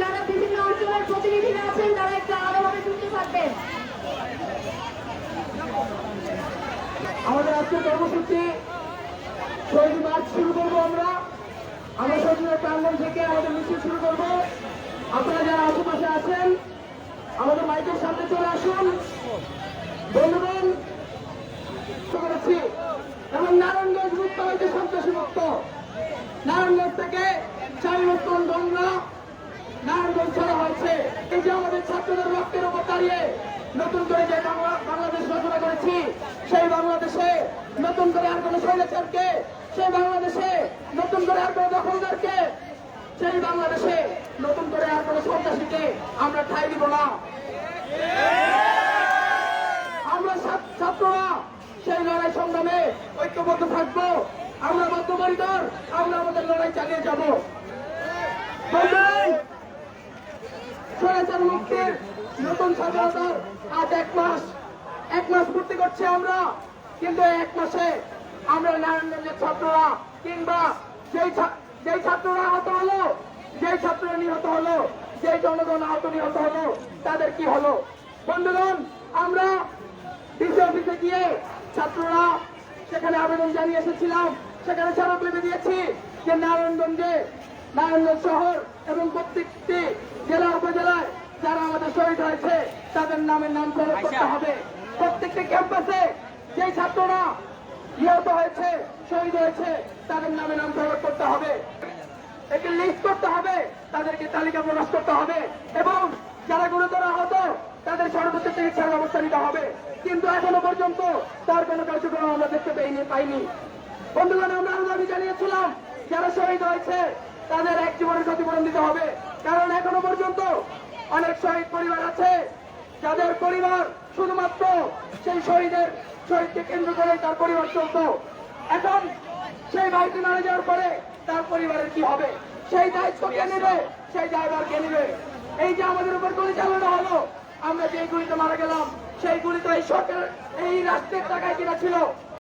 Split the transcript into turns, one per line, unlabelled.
যারা বিভিন্ন অঞ্চলের প্রতিনিধিরা আছেন, তারা একটু আলাদাভাবে যুক্ত থাকবেন
আমাদের আজকের কর্মসূচি শহীদ মার্চ শুরু করব আমরা। আমরা শহীদের প্রাঙ্গন থেকে আমাদের মিছিল শুরু করব। আপনারা যারা আশেপাশে আছেন, আমাদের মাইকের সামনে চলে আসুন। বন্ধুগণ করেছি এবং নারায়ণগঞ্জ মুক্ত হয়েছে সন্ত্রাসী মুক্ত। নারায়ণগঞ্জ থেকে এই যে আমাদের ছাত্রদের রক্তের উপর দাঁড়িয়ে নতুন করে যে বাংলা- বাংলাদেশ রচনা করেছি, সেই বাংলাদেশে নতুন করে আর কোনো সেই বাংলাদেশে নতুন করে আর কোনো দখলদারকে, সেই বাংলাদেশে নতুন করে আর কোনো সন্ত্রাসীকে আমরা ঠাই দিব না। আমরা ছাত্র- ছাত্ররা সেই লড়াই সংগ্রামে ঐক্যবদ্ধ থাকব। আমরা বদ্ধপরিকর, আমরা আমাদের লড়াই চালিয়ে যাব। মুক্তির নতুন স্বাধীনতার আজ এক মাস এক মাস পূর্তি করছি আমরা। কিন্তু এক মাসে আমরা নারায়ণগঞ্জের ছাত্ররা কিংবা যেই যেই ছাত্ররা আহত হলো, যেই ছাত্ররা নিহত হলো, যেই জনগণ আহত নিহত হলো, তাদের কি হলো? বন্ধুগণ, আমরা ডিসি অফিসে গিয়ে ছাত্ররা সেখানে আবেদন জানিয়ে এসেছিলাম, সেখানে স্মারকলিপি দিয়েছি যে নারায়ণগঞ্জে, নারায়ণগঞ্জ শহর এবং প্রত্যেকটি জেলা, উপজেলায় যারা আমাদের শহীদ হয়েছে তাদের নামের নামকরণ করতে হবে। প্রত্যেকটি ক্যাম্পাসে যেই ছাত্ররা নিহত হয়েছে শহীদ হয়েছে তাদের নামে নামকরণ করতে হবে। একটি লিস্ট করতে হবে তাদেরকে তালিকা প্রকাশ করতে হবে এবং যারা গুরুতর আহত তাদের সর্বোচ্চ চিকিৎসার ব্যবস্থা নিতে হবে। কিন্তু এখনও পর্যন্ত তার কোনো কার্যক্রম আমরা দেখতে পাইনি পাইনি। বন্ধুগণ আমরা আরও দাবি জানিয়েছিলাম যারা শহীদ হয়েছে তাদের এক জীবনের ক্ষতিপূরণ দিতে হবে। কারণ এখনও পর্যন্ত অনেক শহীদ পরিবার আছে। যাদের পরিবার শুধুমাত্র সেই শহীদের শহীদকে কেন্দ্র করে তার পরিবার চলতো। এখন সেই ভাইটি মারা যাওয়ার পরে তার পরিবারের কি হবে? সেই দায়িত্ব কে নেবে? সেই ড্রাইভার কে নেবে? এই যে আমাদের উপর গুলি চালানো হলো, আমরা যে গুলিতে মারা গেলাম, সেই গুলি তো এই সরকার এই রাষ্ট্রের টাকায় কিনা ছিল